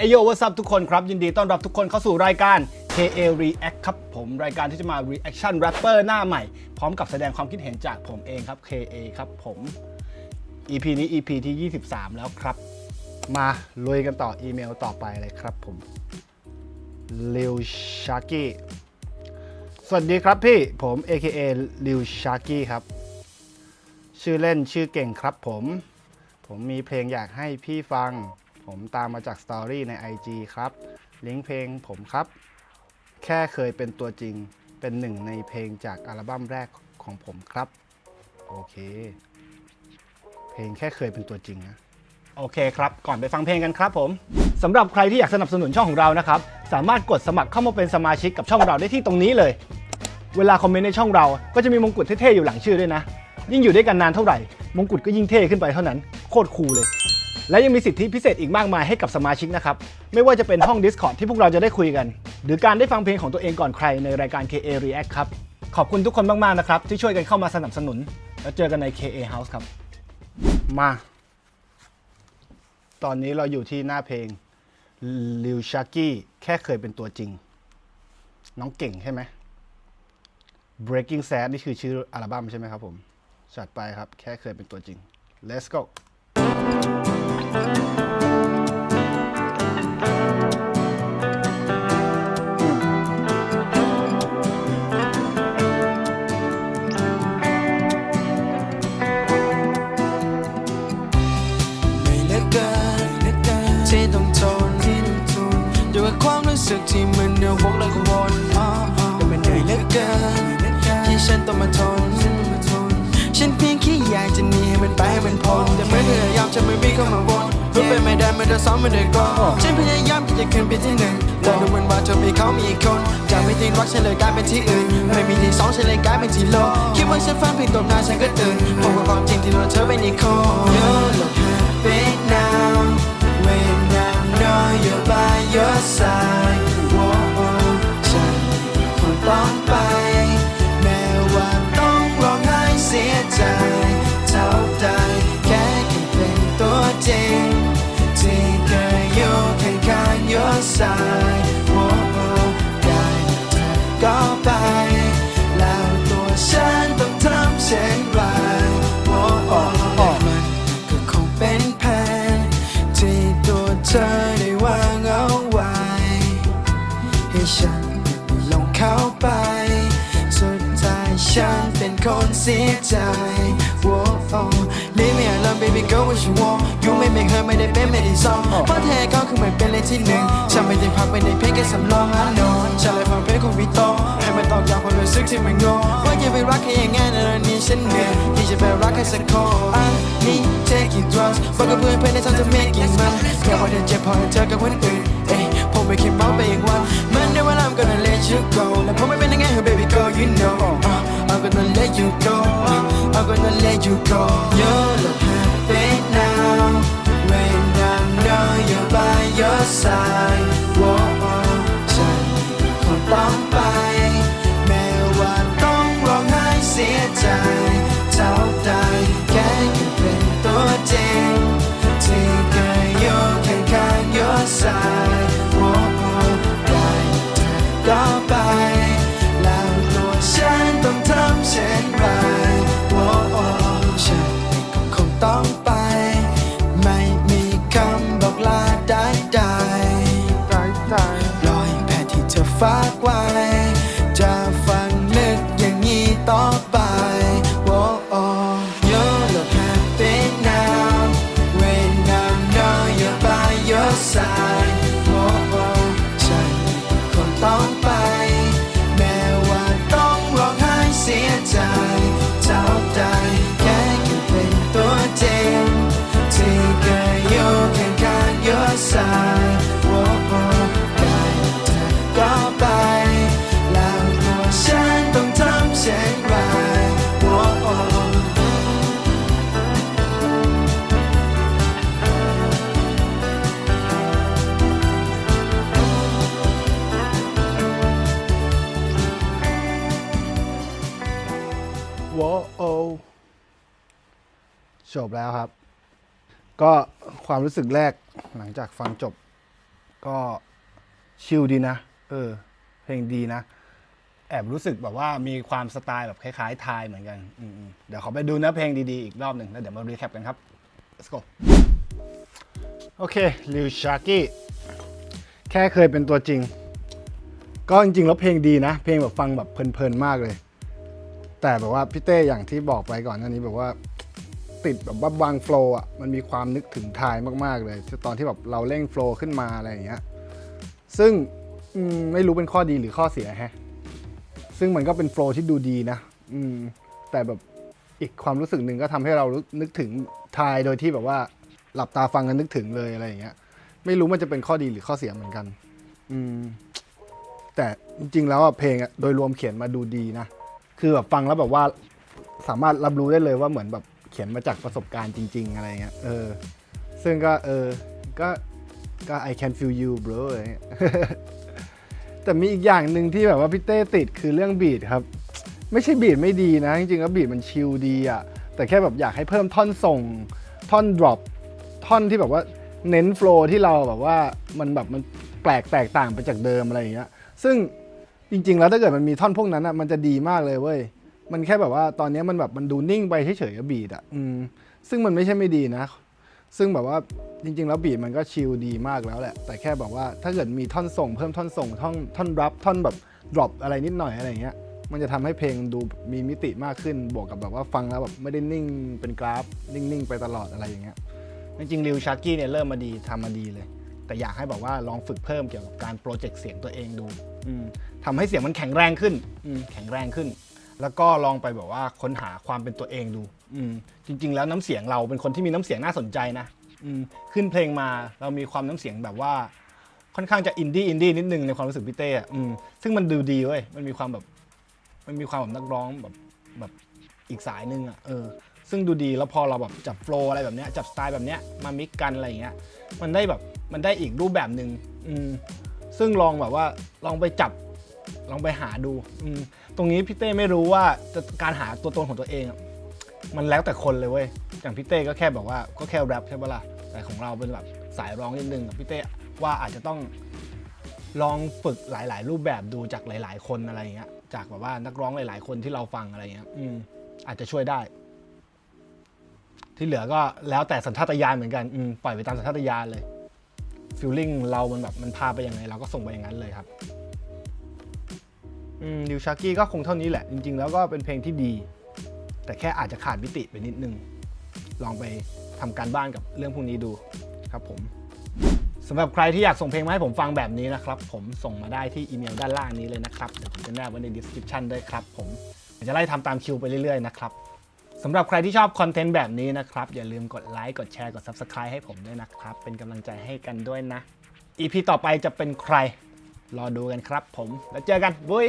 เอโยวัสับทุกคนครับ ยินดีต้อนรับทุกคนเข้าสู่รายการ KA React ครับ ผมรายการที่จะมา reaction rapper หน้าใหม่ พร้อมกับแสดงความคิดเห็นจากผมเองครับ KA ครับผม EP นี้ EP ที่ 23 แล้วครับ มาลุยกันต่ออีเมลต่อไปเลยครับผมลิวชากี้สวัสดีครับพี่ผม AKA ลิวชากี้ครับ ชื่อเล่นชื่อเก่งครับผม ผมมีเพลงอยากให้พี่ฟัง ผมตามมาจากสตอรี่ใน IG ครับลิงก์เพลงผมครับ แค่เคยเป็นตัวจริงเป็นหนึ่งในเพลงจากอัลบั้มแรกของผมครับ โอเค เพลงแค่เคยเป็นตัวจริงนะ โอเคครับ ก่อนไปฟังเพลงกันครับผม สำหรับใครที่อยากสนับสนุนช่องของเรานะครับ สามารถกดสมัครเข้ามาเป็นสมาชิกกับช่องเราได้ที่ตรงนี้เลย เวลาคอมเมนต์ในช่องเรา ก็จะมีมงกุฎเท่ๆอยู่หลังชื่อด้วยนะ ยิ่งอยู่ด้วยกันนานเท่าไหร่ มงกุฎก็ยิ่งเท่ขึ้นไปเท่านั้น โคตรคูลเลย และยังมีสิทธิพิเศษอีกมากมายให้กับสมาชิกนะครับ ไม่ว่าจะเป็นห้อง Discord ที่พวกเราจะได้คุยกัน หรือการได้ฟังเพลงของตัวเองก่อนใครในรายการ KA React ครับ ขอบคุณทุกคนมาก ๆ นะครับ ที่ช่วยกันเข้ามาสนับสนุน แล้วเจอกันใน KA House ครับ มา ตอนนี้เราอยู่ที่หน้าเพลงลิวชากี้แค่เคยเป็นตัวจริง น้องเก่งใช่ไหม Breaking Sad นี่คือชื่ออัลบั้มใช่ไหมครับผมจัดไปครับ แค่เคยเป็นตัวจริง Let's go ไม่เหลือเกินที่ต้องทนอยู่กับความรู้สึกที่มันเดือดวกแล้วก็วนแต่มันเหนื่อยเหลือเกินที่ฉันต้องมาทน ฉันเพียงแค่อยากจะหนีให้มันไปให้มันพ้นแต่ไม่พยายามจะไม่มีเข้ามาวนรู้ไปไม่ได้ไม่ได้ซ้อมไม่ได้ก่อนฉันพยายามที่จะขึ้นไปที่หนึ่งแต่ดูเหมือนว่าเธอมีเขามีอีกคนจากไม่จริงรักฉันเลยกลายเป็นที่อื่น ไม่มีที่สองฉันเลยกลายเป็นที่โลกคิดว่าฉันฝันเพียงตบหน้าฉันก็ตื่นพบกับความจริงที่โดนเธอเป็นอีกคน You look happy now when I know you're by your side ฉันคงต้องไป Leave me alone baby girl what you want You make me hurt ไม่ได้เป็นไม่ได้ซ้อมเพราะแท้ก็คือไม่เป็นเลยที่หนึ่งฉันไม่ได้พักไม่ได้เพียงแค่สำรอง I know ฉันเลยฟังเพลงของพี่โตให้มันตอบย้ำความรู้สึกที่มันงงว่าอย่าไปรักใครอย่างงั้นนะนี่ฉันเหนื่อยที่จะไปรักใครสักคน I need taking drugs บอกกับเพื่อนเพื่อนในทางจะ make it มันแค่พอเธอเจ็บพอเธอกับคนอื่นเอ้ยผมไม่คิดเมาไปอีกวันมันได้เวลา I'm gonna let you go และผมไม่เป็นยังไง oh baby girl you know uh, I'm gonna let you go uh, I'm gonna let you go side side จบแล้วครับ ก็ความรู้สึกแรกหลังจากฟังจบ ก็ชิลดีนะ เออ เพลงดีนะ แอบรู้สึกแบบว่ามีความสไตล์แบบคล้ายๆไทยเหมือนกันอืมๆเดี๋ยวขอไปดูเนื้อเพลงดีๆ อีกรอบหนึ่งแล้วเดี๋ยวมารีแคปกันครับ let's go โอเคลิวชากี้แค่เคยเป็นตัวจริง ก็จริงๆ แล้วเพลงดีนะ เพลงแบบฟังแบบเพลินๆ มากเลย แต่แบบว่าพี่เต้อย่างที่บอกไปก่อนหน้านี้แบบว่า ติดแบบว่าบางโฟล์อะมันมีความนึกถึงไทยมากๆเลยตอนที่แบบเราเร่งโฟล์ขึ้นมาอะไรอย่างเงี้ยซึ่งมไม่รู้เป็นข้อดีหรือข้อเสียฮะซึ่งมันก็เป็นโฟล์ที่ดูดีนะอืมแต่แบบอีกความรู้สึกหนึ่งก็ทำให้เรารนึกถึงไทยโดยที่แบบว่าหลับตาฟังกันนึกถึงเลยอะไรอย่างเงี้ย ไม่รู้มันจะเป็นข้อดีหรือข้อเสียเหมือนกัน อืมแต่จริงๆแล้วเพลงโดยรวมเขียนมาดูดีนะ คือแบบฟังแล้วแบบว่าสามารถรับรู้ได้เลยว่าเหมือนแบบ เขียนมาจากประสบการณ์จริง ๆ อะไรเงี้ยเออ ซึ่งก็เออ ก็ก็ I can feel you bro อะไรเงี้ยแต่มีอีกอย่างหนึ่งที่แบบว่าพี่เต้ติดคือเรื่องบีทครับ ไม่ใช่บีทไม่ดีนะ จริงๆแล้วบีทมันชิลดีอะแต่แค่แบบอยากให้เพิ่มท่อนส่ง ท่อน drop ท่อนที่แบบว่าเน้นโฟล์ที่เราแบบว่ามันแบบมันแปลกแตกต่างไปจากเดิมอะไรอย่างเงี้ยซึ่งจริง ๆ แล้วถ้าเกิดมันมีท่อนพวกนั้นอะมันจะดีมากเลยเว้ย มันแค่แบบว่าตอนนี้มันแบบมันดูนิ่งไปเฉยๆกับบีทอะอืมซึ่งมันไม่ใช่ไม่ดีนะ ซึ่งแบบว่าจริง ๆ แล้วบีทมันก็ชิลดีมากแล้วแหละ แต่แค่แบบว่าถ้าเกิดมีท่อนส่งเพิ่มท่อนส่งท่อนท่อนรับท่อนแบบ drop อะไรนิดหน่อยอะไรเงี้ย มันจะทำให้เพลงดูมีมิติมากขึ้น บวกกับแบบว่าฟังแล้วแบบไม่ได้นิ่งเป็นกราฟ นิ่งๆไปตลอดอะไรอย่างเงี้ย จริงๆริวชาร์กี้เนี่ยเริ่มมาดีทำมาดีเลย แต่อยากให้แบบว่าลองฝึกเพิ่มเกี่ยวกับการโปรเจกต์เสียงตัวเองดูอืมทำให้เสียงมันแข็งแรงขึ้นแข็งแรงขึ้น แล้วก็ลองไปแบบว่าค้นหาความเป็นตัวเองดู อืมจริง ๆ แล้วน้ำเสียงเราเป็นคนที่มีน้ำเสียงน่าสนใจนะอืมขึ้นเพลงมาเรามีความน้ำเสียงแบบว่า ค่อนข้างจะอินดี้อินดี้นิดนึงในความรู้สึกพี่เต้อะอืมซึ่งมันดูดีเว้ยมันมีความแบบ มันมีความแบบนักร้องแบบแบบอีกสายหนึ่งอะเออ ซึ่งดูดีแล้วพอเราแบบจับโฟล์อะไรแบบเนี้ยจับสไตล์แบบเนี้ยมามิกกันอะไรอย่างเงี้ยมันได้แบบมันได้อีกรูปแบบหนึ่งอืมซึ่งลองแบบว่าลองไปจับ ลองไปหาดูอืมตรงนี้พี่เต้ไม่รู้ว่าจะการหาตัวตนของตัวเองอะมันแล้วแต่คนเลยเว้ยอย่างพี่เต้ก็แค่แบบว่าก็แค่แรปใช่ปะล่ะแต่ของเราเป็นแบบสายร้องนิดนึงอะพี่เต้ว่าอาจจะต้องลองฝึกหลาย ๆ รูปแบบดูจากหลาย ๆ คนอะไรอย่างเงี้ยจากแบบว่านักร้องหลาย ๆ คนที่เราฟังอะไรเงี้ยอืมอาจจะช่วยได้ ที่เหลือก็แล้วแต่สัญชาตญาณเหมือนกันอืมปล่อยไปตามสัญชาตญาณเลยฟิลลิ่งเรามันแบบมันพาไปยังไงเราก็ส่งไปอย่างนั้นเลยครับ ดิวชากี้ก็คงเท่านี้แหละ จริง ๆ แล้วก็เป็นเพลงที่ดี แต่แค่อาจจะขาดมิติไปนิดนึง ลองไปทำการบ้านกับเรื่องพวกนี้ดูครับผมสำหรับใครที่อยากส่งเพลงมาให้ผมฟังแบบนี้นะครับ ผมส่งมาได้ที่อีเมลด้านล่างนี้เลยนะครับ เดี๋ยวผมจะแนบไว้ใน description ด้วยครับผมจะไล่ทำตามคิวไปเรื่อยๆนะครับสำหรับใครที่ชอบคอนเทนต์แบบนี้นะครับ อย่าลืมกดไลค์กดแชร์กด subscribe ให้ผมด้วยนะครับ เป็นกำลังใจให้กันด้วยนะ EP ต่อไปจะเป็นใคร รอดูกันครับผม แล้วเจอกันบุย